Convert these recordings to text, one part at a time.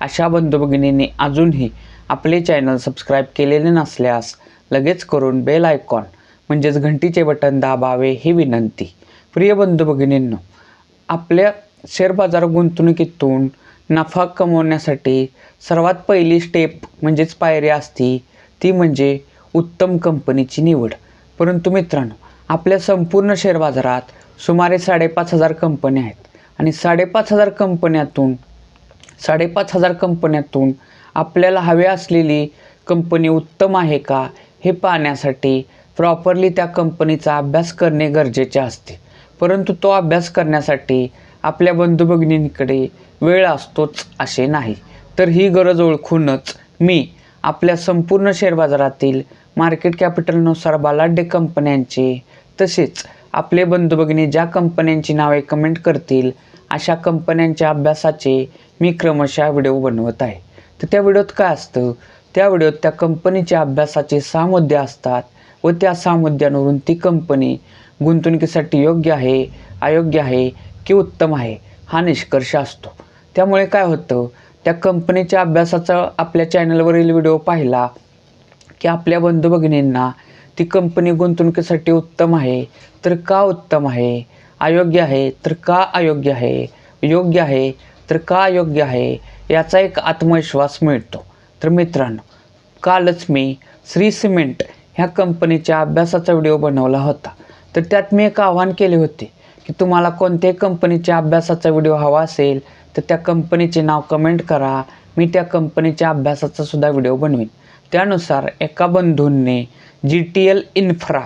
अशा बंधू भगिनींनी अजूनही आपले चॅनल सबस्क्राईब केलेले नसल्यास लगेच करून बेल आयकॉन म्हणजेच घंटीचे बटन दाबावे ही विनंती. प्रिय बंधू भगिनींनो आपल्या शेअर बाजार गुंतवणुकीतून नफा कमवण्यासाठी सर्वात पहिली स्टेप म्हणजेच पायरी असती ती म्हणजे उत्तम कंपनीची निवड. परंतु मित्रांनो आपल्या संपूर्ण शेअर बाजारात सुमारे साडेपाच हजार कंपन्या आहेत आणि साडेपाच हजार कंपन्यातून साडेपाच हजार कंपन्यातून आपल्याला हवे असलेली कंपनी उत्तम आहे का हे पाहण्यासाठी प्रॉपरली त्या कंपनीचा अभ्यास करणे गरजेचे असते. परंतु तो अभ्यास करण्यासाठी आपल्या बंधू भगिनींकडे वेळ असतोच असे नाही. तर ही गरज ओळखूनच मी आपल्या संपूर्ण शेअर बाजारातील मार्केट कॅपिटलनुसार बलाढ्य कंपन्यांचे तसेच आपले बंधू भगिनी ज्या कंपन्यांची नावे कमेंट करतील अशा कंपन्यांच्या अभ्यासाचे मी क्रमशः व्हिडिओ बनवत आहे. तर त्या व्हिडिओत काय असतं? त्या व्हिडिओत त्या कंपनीच्या अभ्यासाचे सहा मुद्दे असतात व त्या सहा मुद्द्यांवरून ती कंपनी गुंतवणुकीसाठी योग्य आहे अयोग्य आहे की उत्तम आहे हा निष्कर्ष असतो. त्यामुळे काय होतं? त्या कंपनीच्या अभ्यासाचा आपल्या चॅनलवरील व्हिडिओ पाहिला की आपल्या बंधू भगिनींना ती कंपनी गुंतवणुकीसाठी उत्तम आहे तर का उत्तम आहे? अयोग्य आहे तर का अयोग्य आहे? योग्य आहे तर का योग्य आहे याचा एक आत्मविश्वास मिळतो. तर मित्रांनो कालच मी श्री सिमेंट ह्या कंपनीच्या अभ्यासाचा व्हिडिओ बनवला होता. तर त्यात मी एक आव्हान केले होते की तुम्हाला कोणत्याही कंपनीच्या अभ्यासाचा व्हिडिओ हवा असेल तर त्या कंपनीचे नाव कमेंट करा. मी त्या कंपनीच्या अभ्यासाचा सुद्धा व्हिडिओ बनवीन. त्यानुसार एका बंधूंनी जी टी एल इन्फ्रा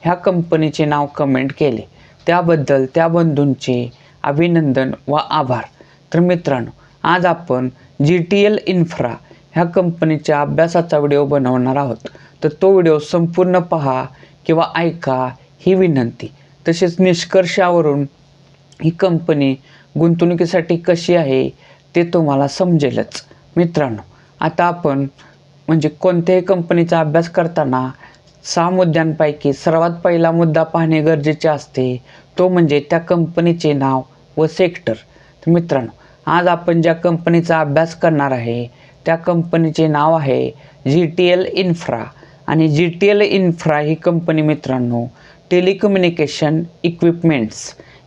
ह्या कंपनीचे नाव कमेंट केले. त्याबद्दल त्या बंधूंचे अभिनंदन व आभार. तर मित्रांनो आज आपण जी टी एल इन्फ्रा ह्या कंपनीच्या अभ्यासाचा व्हिडिओ बनवणार आहोत. तर तो व्हिडिओ संपूर्ण पहा किंवा ऐका ही विनंती. तसेच निष्कर्षावरून ही कंपनी गुंतवणुकीसाठी कशी आहे ते तुम्हाला समजेलच. मित्रांनो आता आपण म्हणजे कोणत्याही कंपनीचा अभ्यास करताना सहा मुद्द्यांपैकी सर्वात पहिला मुद्दा पाहणे गरजेचे असते तो म्हणजे त्या कंपनीचे नाव व सेक्टर मित्रांनो आज आपण ज्या कंपनीचा अभ्यास करणार आहे त्या कंपनीचे नाव आहे जी टी एल इन्फ्रा. आणि जी टी एल इन्फ्रा ही कंपनी मित्रांनो टेलिकम्युनिकेशन इक्विपमेंट्स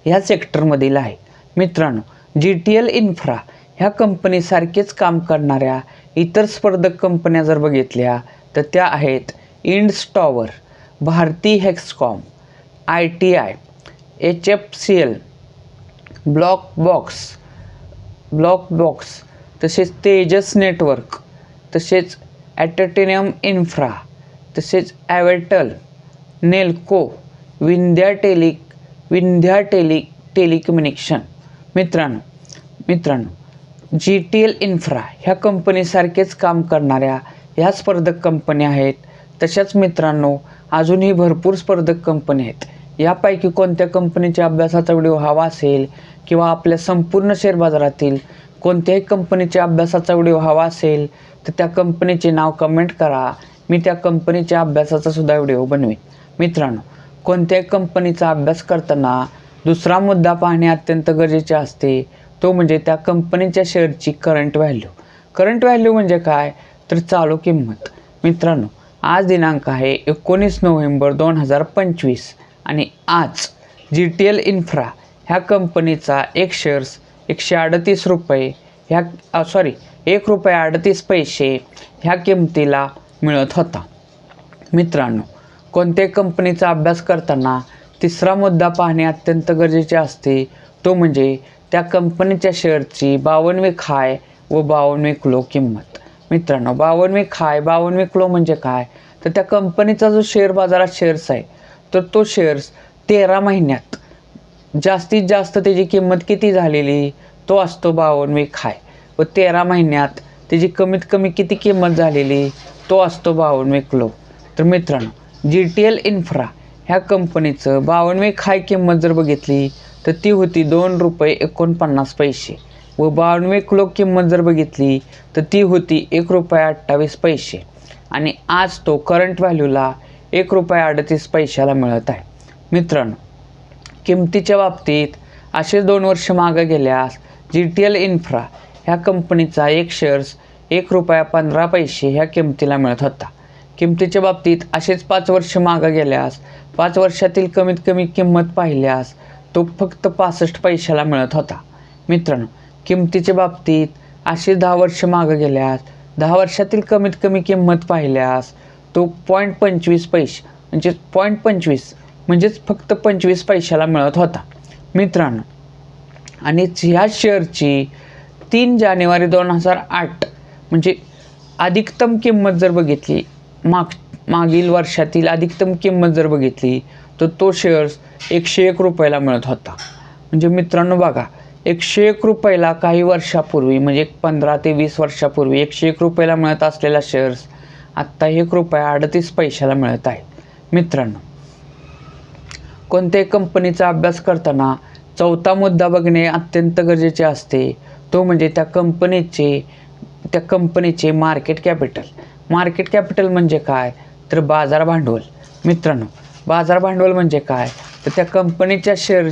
ह्या सेक्टरमधील आहे. मित्रांनो जी टी एल इन्फ्रा ह्या कंपनीसारखेच काम करणाऱ्या इतर स्पर्धक कंपन्या जर बघितल्या तर त्या आहेत Indus tower Bharti Hexacom I T I H F C L black box. Black box. तसेच तेजस नेटवर्क. तसेच ॲटटेनियम इन्फ्रा. तसेच ॲवेटल नेल्को विंध्या टेलिक विंध्या टेली टेलिकम्युनिकेशन. मित्रांनो मित्रांनो जी टी एल इन्फ्रा ह्या कंपनीसारखेच काम करणाऱ्या ह्या स्पर्धक कंपन्या आहेत. तशाच मित्रांनो अजूनही भरपूर स्पर्धक कंपन्या आहेत. यापैकी कोणत्या कंपनीच्या अभ्यासाचा व्हिडिओ हवा असेल किंवा आपल्या संपूर्ण शेअर बाजारातील कोणत्याही कंपनीच्या अभ्यासाचा व्हिडिओ हवा असेल तर त्या कंपनीचे नाव कमेंट करा. मी त्या कंपनीच्या अभ्यासाचा सुद्धा व्हिडिओ बनवेन. मित्रांनो कोणत्याही कंपनीचा अभ्यास करताना दुसरा मुद्दा पाहणे अत्यंत गरजेचे असते तो म्हणजे त्या कंपनीच्या शेअरची करंट व्हॅल्यू करंट व्हॅल्यू म्हणजे काय? तर चालू किंमत. मित्रांनो आज दिनांक आहे एकोणीस नोव्हेंबर दोन हजार पंचवीस. आणि आज जी टी एल इन्फ्रा ह्या कंपनीचा एक शेअर्स एकशे अडतीस रुपये ह्या सॉरी एक रुपये अडतीस पैसे ह्या किमतीला मिळत होता. मित्रांनो कोणत्याही कंपनीचा अभ्यास करताना तिसरा मुद्दा पाहणे अत्यंत गरजेचे असते. तो म्हणजे त्या कंपनीच्या शेअरची बावनवी खाय व बावनवी किलो किंमत. मित्रांनो बावनवी खाय बावनवी किलो म्हणजे काय? तर त्या कंपनीचा जो शेअर बाजारात शेअर्स आहे तर तो शेअर्स तेरा महिन्यात जास्तीत जास्त त्याची किंमत किती झालेली? तो असतो बावनवी खाय. व तेरा महिन्यात त्याची कमीत कमी किती किंमत झालेली? तो असतो बावनवे क्लो. तर मित्रांनो जी टी एल इन्फ्रा ह्या कंपनीचं बावनवे खाय किंमत जर बघितली तर ती होती दोन रुपये एकोणपन्नास पैसे. व बावनवे क्लो किंमत जर बघितली तर ती होती एक रुपये अठ्ठावीस पैसे. आणि आज तो करंट व्हॅल्यूला एक रुपये अडतीस पैशाला मिळत आहे. मित्रांनो किमतीच्या बाबतीत असे दोन वर्ष मागं गेल्यास जी टी एल इन्फ्रा ह्या कंपनीचा एक शेअर्स एक रुपया पंधरा पैसे ह्या किमतीला मिळत होता. किमतीच्या बाबतीत असेच पाच वर्ष मागं गेल्यास पाच वर्षातील कमीत कमी किंमत पाहिल्यास तो फक्त पासष्ट पैशाला मिळत होता. मित्रांनो किमतीच्या बाबतीत असे दहा वर्ष मागं गेल्यास दहा वर्षातील कमीत कमी किंमत पाहिल्यास तो पॉईंट पंचवीस पैसे. म्हणजेच पॉईंट पंचवीस. म्हणजेच फक्त पंचवीस पैशाला मिळत होता. मित्रांनो आणि ह्या शेअरची तीन जानेवारी दोन हजार आठ म्हणजे अधिकतम किंमत जर बघितली माग मागील वर्षातील अधिकतम किंमत जर बघितली तर तो शेअर्स एकशे एक रुपयाला मिळत होता. म्हणजे मित्रांनो बघा एकशे एक रुपयाला काही वर्षापूर्वी म्हणजे एक पंधरा ते वीस वर्षापूर्वी एकशे एक रुपयाला मिळत असलेला शेअर्स आत्ता एक रुपया अडतीस पैशाला मिळत आहे मित्रांनो कोणत्याही कंपनीचा अभ्यास करताना चौथा मुद्दा बघणे अत्यंत गरजेचे असते. तो म्हणजे त्या कंपनीचे त्या कंपनीचे मार्केट कॅपिटल मार्केट कॅपिटल म्हणजे काय? तर बाजार भांडवल. मित्रांनो बाजार भांडवल म्हणजे काय? तर त्या कंपनीच्या शेअर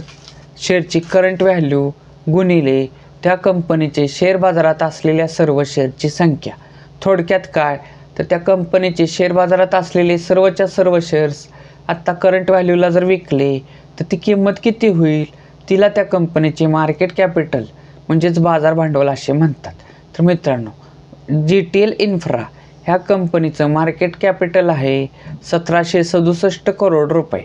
शेअरची करंट व्हॅल्यू गुणिले त्या कंपनीचे शेअर बाजारात असलेल्या सर्व शेअरची संख्या. थोडक्यात काय? तर त्या कंपनीचे शेअर बाजारात असलेले सर्वच्या सर्व शेअर्स आत्ता करंट व्हॅल्यूला जर विकले तर ती किंमत किती होईल? तिला त्या कंपनीचे मार्केट कॅपिटल म्हणजेच बाजार भांडवल असे म्हणतात. तर मित्रांनो जी टी एल इन्फ्रा ह्या कंपनीचं मार्केट कॅपिटल आहे सतराशे सदुसष्ट करोड रुपये.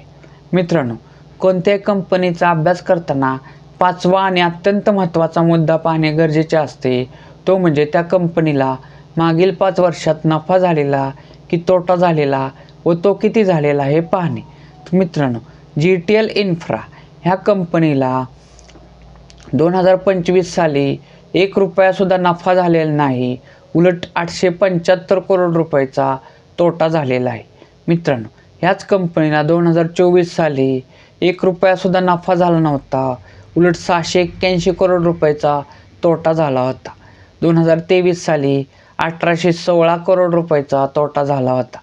मित्रांनो कोणत्याही कंपनीचा अभ्यास करताना पाचवा आणि अत्यंत महत्त्वाचा मुद्दा पाहणे गरजेचे असते तो म्हणजे त्या कंपनीला मागील पाच वर्षात नफा झालेला की तोटा झालेला व तो किती झालेला हे पाहणे. मित्रांनो जी टी एल इन्फ्रा ह्या कंपनीला दोन हजार पंचवीस साली एक रुपयासुद्धा नफा झालेला नाही. उलट आठशे पंच्याहत्तर करोड रुपयाचा तोटा झालेला आहे. मित्रांनो ह्याच कंपनीला दोन हजार चोवीस साली एक रुपयासुद्धा नफा झाला नव्हता. उलट सहाशे एक्क्याऐंशी करोड रुपयाचा तोटा झाला होता. दोन हजार तेवीस साली अठराशे सोळा करोड रुपयाचा तोटा झाला होता.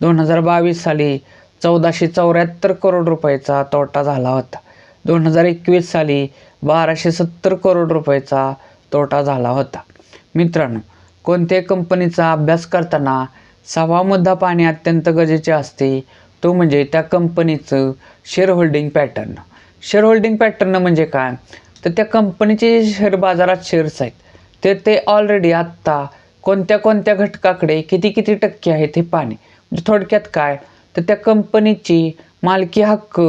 दोन हजार बावीस साली चौदाशे चौऱ्याहत्तर करोड रुपयाचा तोटा झाला होता. दोन हजार एकवीस साली बाराशे सत्तर करोड रुपयाचा तोटा झाला होता. मित्रांनो कोणत्याही कंपनीचा अभ्यास करताना सहावा मुद्दा पाहणे अत्यंत गरजेचे असते. तो म्हणजे त्या कंपनीचं share holding pattern share holding pattern म्हणजे काय? तर त्या कंपनीचे जे शेअर बाजारात शेअर्स आहेत ते ते ऑलरेडी आत्ता कोणत्या कोणत्या घटकाकडे किती किती टक्के आहेत हे पाहणे. म्हणजे थोडक्यात काय? तर त्या कंपनीची मालकी हक्क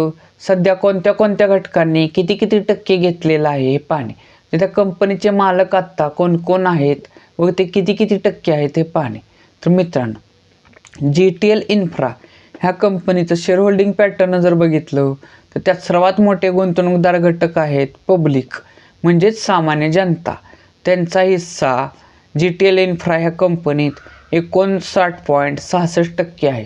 सध्या कोणत्या कोणत्या घटकांनी किती किती टक्के घेतलेलं आहे हे पाहणे. म्हणजे त्या कंपनीचे मालक आत्ता कोण कोण आहेत व ते किती किती टक्के आहेत हे पाहणे. तर मित्रांनो जी टी एल इन्फ्रा ह्या कंपनीचं शेअर होल्डिंग पॅटर्न जर बघितलं तर त्यात सर्वात मोठे गुंतवणूकदार घटक आहेत पब्लिक म्हणजेच सामान्य जनता. त्यांचा हिस्सा जी टी एल इन्फ्रा ह्या कंपनीत एकोणसाठ पॉईंट सहासष्ट टक्के आहे.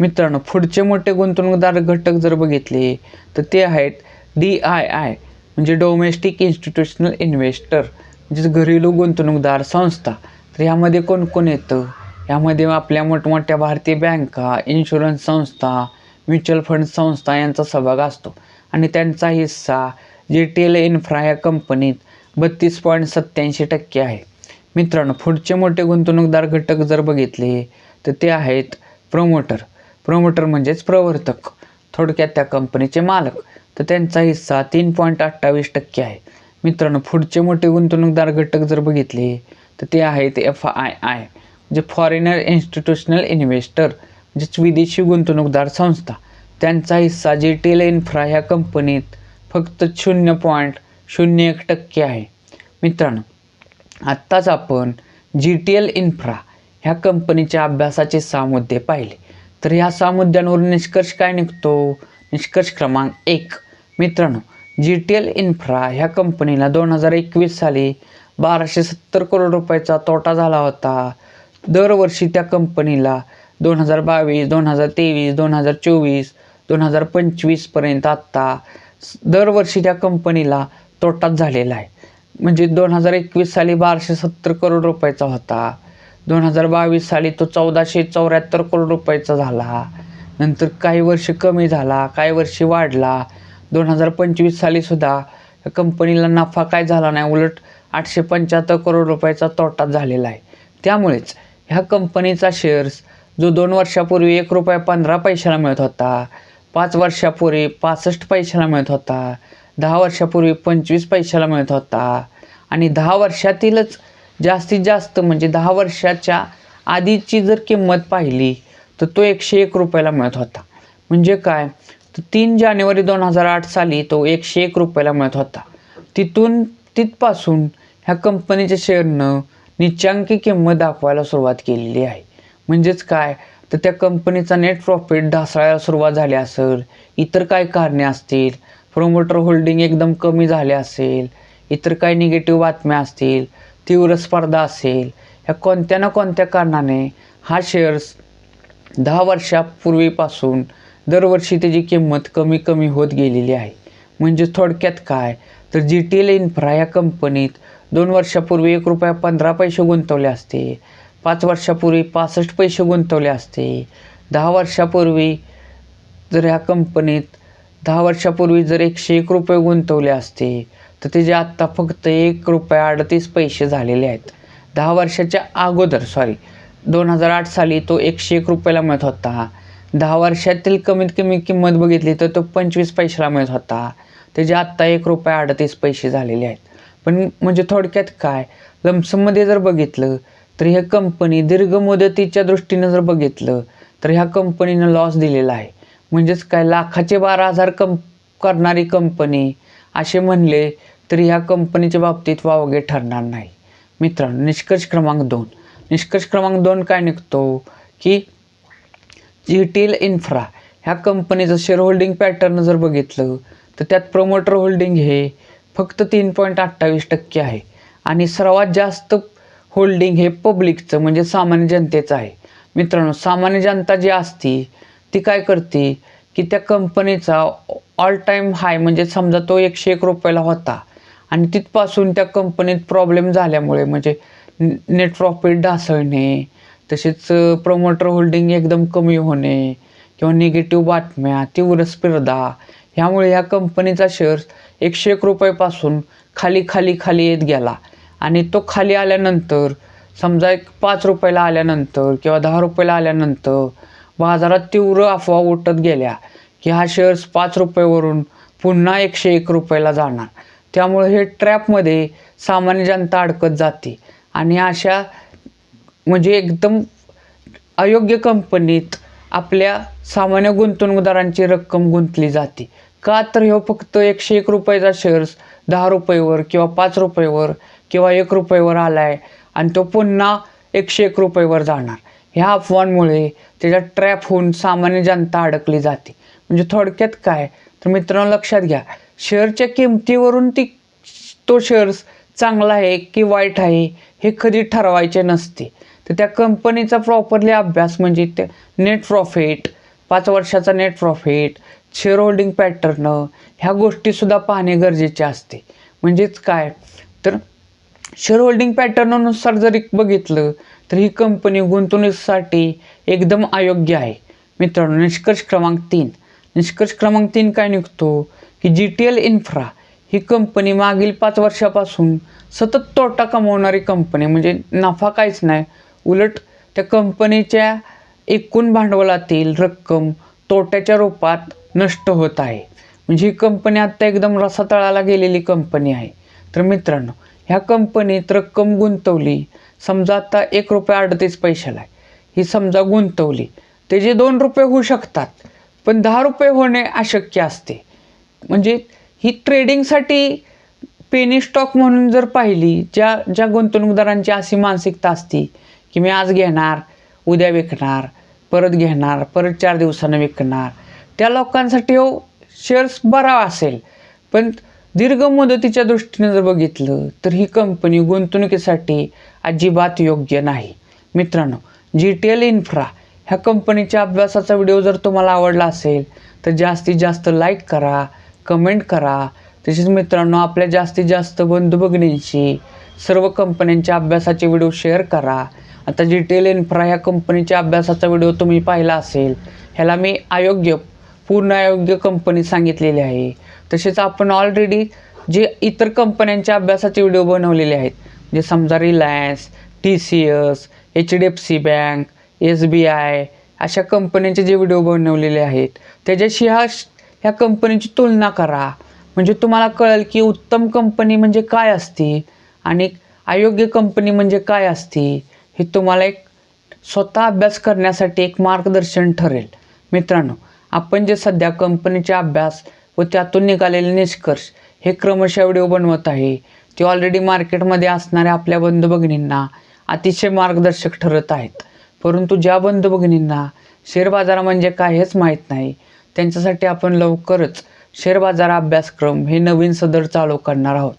मित्रांनो पुढचे मोठे गुंतवणूकदार घटक जर बघितले तर ते आहेत डी आय आय म्हणजे डोमेस्टिक इन्स्टिट्यूशनल इन्व्हेस्टर म्हणजेच घरेलू गुंतवणूकदार संस्था. तर ह्यामध्ये कोण कोण येतं? यामध्ये आपल्या मोठमोठ्या भारतीय बँका इन्शुरन्स संस्था म्युच्युअल फंड संस्था यांचा सहभाग असतो. आणि त्यांचा हिस्सा जी टी एल इन्फ्रा या कंपनीत बत्तीस पॉईंट सत्त्याऐंशी टक्के आहे. मित्रांनो पुढचे मोठे गुंतवणूकदार घटक जर बघितले तर ते आहेत प्रमोटर प्रमोटर म्हणजेच प्रवर्तक थोडक्यात त्या कंपनीचे मालक. तर त्यांचा हिस्सा तीन पॉईंट अठ्ठावीस टक्के आहे. मित्रांनो पुढचे मोठे गुंतवणूकदार घटक जर बघितले तर ते आहेत एफ आय आय म्हणजे फॉरेनर इन्स्टिट्यूशनल इन्व्हेस्टर म्हणजेच विदेशी गुंतवणूकदार संस्था. त्यांचा हिस्सा जे टेल इन्फ्रा ह्या कंपनीत फक्त शून्य पॉईंट शून्य एक टक्के आहे. मित्रांनो आत्ताच आपण जी टी एल इन्फ्रा ह्या कंपनीच्या अभ्यासाचे सहा मुद्दे पाहिले. तर ह्या सहा मुद्द्यांवर निष्कर्ष काय निघतो? निष्कर्ष क्रमांक एक. मित्रांनो जी टी एल इन्फ्रा ह्या कंपनीला दोन हजार एकवीस साली बाराशे सत्तर करोड रुपयाचा तोटा झाला होता. दरवर्षी त्या कंपनीला दोन हजार बावीस दोन हजार तेवीस दोन हजार चोवीस दोन हजार पंचवीसपर्यंत आत्ता दरवर्षी त्या कंपनीला तोटाच झालेला आहे. म्हणजे दोन हजार एकवीस साली बाराशे सत्तर करोड रुपयाचा होता. दोन हजार बावीस साली तो चौदाशे चौऱ्याहत्तर करोड रुपयाचा झाला. नंतर काही वर्ष कमी झाला काही वर्षी वाढला. दोन हजार पंचवीस साली सुद्धा या कंपनीला नफा काय झाला नाही उलट आठशे पंच्याहत्तर करोड रुपयाचा तोटा झालेला आहे. त्यामुळेच ह्या कंपनीचा शेअर्स जो दोन वर्षापूर्वी एक रुपया पंधरा पैशाला मिळत होता पाच वर्षापूर्वी पासष्ट पैशाला मिळत होता दहा वर्षापूर्वी पंचवीस पैशाला मिळत होता. आणि दहा वर्षातीलच जास्तीत जास्त म्हणजे दहा वर्षाच्या आधीची जर किंमत पाहिली तर तो एकशे एक रुपयाला मिळत होता. म्हणजे काय? तर तीन जानेवारी दोन हजार आठ साली तो एकशे एक रुपयाला मिळत होता. तिथून तिथपासून ह्या कंपनीच्या शेअरनं निच्चांकी किंमत दाखवायला सुरुवात केलेली आहे. म्हणजेच काय? तर त्या कंपनीचा नेट प्रॉफिट ढासळायला सुरुवात झाली असेल इतर काय कारणे असतील? प्रोमोटर होल्डिंग एकदम कमी झाले असेल इतर काही निगेटिव्ह बातम्या असतील तीव्र स्पर्धा असेल ह्या कोणत्या ना कोणत्या कारणाने हा शेअर्स दहा वर्षापूर्वीपासून दरवर्षी त्याची किंमत कमी कमी होत गेलेली आहे. म्हणजे थोडक्यात काय? तर जी टी एल इन्फ्रा या कंपनीत दोन वर्षापूर्वी एक रुपया पंधरा पैसे गुंतवले असते पाच वर्षापूर्वी पासष्ट पैसे गुंतवले असते दहा वर्षापूर्वी जर ह्या कंपनीत दहा वर्षापूर्वी जर एकशे एक रुपये गुंतवले असते तर त्याचे आत्ता फक्त एक रुपया अडतीस पैसे झालेले आहेत. दहा वर्षाच्या अगोदर सॉरी दोन हजार आठ साली तो एकशे एक रुपयाला मिळत होता. दहा वर्षातील कमीत कमी किंमत बघितली तर तो पंचवीस पैशाला मिळत होता. त्याचे आत्ता एक रुपया अडतीस पैसे झालेले आहेत. पण म्हणजे थोडक्यात काय? लमसममध्ये जर बघितलं तर ह्या कंपनी दीर्घ मुदतीच्या दृष्टीनं जर बघितलं तर ह्या कंपनीनं लॉस दिलेला आहे. म्हणजेच काय लाखाचे बारा हजार कं करणारी कंपनी असे म्हणले तरी ह्या कंपनीच्या बाबतीत वावगे ठरणार नाही. मित्रांनो निष्कर्ष क्रमांक दोन. निष्कर्ष क्रमांक दोन काय निघतो की जी इन्फ्रा ह्या कंपनीचं शेअर होल्डिंग पॅटर्न जर बघितलं तर त्यात प्रमोटर होल्डिंग हे फक्त तीन पॉईंट अठ्ठावीस टक्के आहे. आणि सर्वात जास्त होल्डिंग हे पब्लिकचं म्हणजे सामान्य जनतेचं आहे. मित्रांनो सामान्य जनता जी असती ती काय करते की त्या कंपनीचा ऑल टाईम हाय म्हणजे समजा तो एकशे एक रुपयाला होता. आणि तिथपासून त्या कंपनीत प्रॉब्लेम झाल्यामुळे म्हणजे नेट प्रॉफिट ढासळणे तसेच प्रमोटर होल्डिंग एकदम कमी होणे किंवा निगेटिव्ह बातम्या तीव्र स्पर्धा ह्यामुळे ह्या कंपनीचा शेअर्स एकशे एक रुपयापासून खाली खाली खाली येत गेला. आणि तो खाली आल्यानंतर समजा एक पाच रुपयाला आल्यानंतर किंवा दहा रुपयाला आल्यानंतर बाजारात तीव्र अफवा उठत गेल्या की हा शेअर्स पाच रुपयावरून पुन्हा एकशे एक रुपयाला जाणार. त्यामुळे हे ट्रॅपमध्ये सामान्य जनता अडकत जाते. आणि अशा म्हणजे एकदम अयोग्य कंपनीत आपल्या सामान्य गुंतवणूकदारांची रक्कम गुंतली जाते. का तर ह्यो फक्त एकशे एक रुपयाचा शेअर्स दहा रुपयेवर किंवा पाच रुपयेवर किंवा एक रुपयेवर आला आहे आणि तो पुन्हा एकशे एक रुपयेवर जाणार. ह्या अफवांमुळे त्याच्या ट्रॅप होऊन सामान्य जनता अडकली जाते. म्हणजे थोडक्यात काय? तर मित्रांनो लक्षात घ्या. शेअरच्या किमतीवरून ती तो शेअर्स चांगला आहे की वाईट आहे हे कधी ठरवायचे नसते. तर त्या कंपनीचा प्रॉपरली अभ्यास म्हणजे ते नेट प्रॉफिट पाच वर्षाचा net profit share holding pattern ह्या गोष्टीसुद्धा पाहणे गरजेचे असते. म्हणजेच काय? तर शेअर होल्डिंग पॅटर्ननुसार जरी बघितलं तर ही कंपनी गुंतवणुकीसाठी एकदम अयोग्य आहे. मित्रांनो निष्कर्ष क्रमांक तीन. निष्कर्ष क्रमांक तीन काय निघतो? की जी टी एल इन्फ्रा ही कंपनी मागील पाच वर्षापासून सतत तोटा कमवणारी कंपनी म्हणजे नफा काहीच नाही. उलट त्या कंपनीच्या एकूण भांडवलातील रक्कम तोट्याच्या रूपात नष्ट होत आहे. म्हणजे ही कंपनी आत्ता एकदम रसातळाला गेलेली कंपनी आहे. तर मित्रांनो ह्या कंपनीत रक्कम गुंतवली. समजा आता एक रुपये अडतीस पैशाला आहे. ही समजा गुंतवली. त्याचे दोन रुपये होऊ शकतात पण दहा रुपये होणे अशक्य असते. म्हणजे ही ट्रेडिंगसाठी पेनी स्टॉक म्हणून जर पाहिली ज्या ज्या गुंतवणूकदारांची अशी मानसिकता असती की मी आज घेणार उद्या विकणार परत घेणार परत चार दिवसानं विकणार त्या लोकांसाठी हो शेअर्स बरा असेल. पण दीर्घ मुदतीच्या दृष्टीने जर बघितलं तर ही कंपनी गुंतवणुकीसाठी अजिबात योग्य नाही. मित्रांनो जी टी एल इन्फ्रा ह्या कंपनीच्या अभ्यासाचा व्हिडिओ जर तुम्हाला आवडला असेल तर जास्तीत जास्त लाईक करा कमेंट करा. तसेच मित्रांनो आपल्या जास्तीत जास्त बंधू भगिनींशी सर्व कंपन्यांच्या अभ्यासाचे व्हिडिओ शेअर करा. आता जी टी एल इन्फ्रा ह्या कंपनीच्या अभ्यासाचा व्हिडिओ तुम्ही पाहिला असेल ह्याला मी अयोग्य पूर्ण अयोग्य कंपनी सांगितलेली आहे. तसेच आपण ऑलरेडी जे इतर कंपन्यांच्या अभ्यासाचे व्हिडिओ बनवलेले आहेत. म्हणजे समजा Reliance T C S H D F C bank S B I अशा कंपन्यांचे जे व्हिडिओ बनवलेले आहेत त्याच्याशी ह्या ह्या कंपनीची तुलना करा. म्हणजे तुम्हाला कळेल की उत्तम कंपनी म्हणजे काय असते आणि अयोग्य कंपनी म्हणजे काय असते हे तुम्हाला एक स्वतः अभ्यास करण्यासाठी एक मार्गदर्शन ठरेल. मित्रांनो आपण जे सध्या कंपनीचे अभ्यास व त्यातून निघालेले निष्कर्ष. हे क्रमशः व्हिडिओ बनवत आहे. ते ऑलरेडी मार्केटमध्ये असणाऱ्या आपल्या बंधू भगिनींना अतिशय मार्गदर्शक ठरत आहेत. परंतु ज्या बंधू भगिनींना शेअर बाजार म्हणजे काय हेच माहीत नाही त्यांच्यासाठी आपण लवकरच शेअर बाजार अभ्यासक्रम हे नवीन सदर चालू करणार आहोत.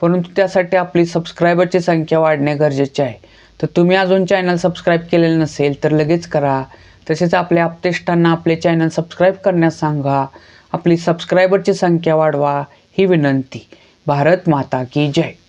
परंतु त्यासाठी आपली सबस्क्रायबरची संख्या वाढणे गरजेचे आहे. तर तुम्ही अजून चॅनल सबस्क्राईब केलेलं नसेल तर लगेच करा. तसेच आपल्या आपतेष्टांना आपले चॅनल सबस्क्राईब करण्यास सांगा. आपली सबस्क्रायबरची संख्या वाढवा ही विनंती. भारत माता की जय.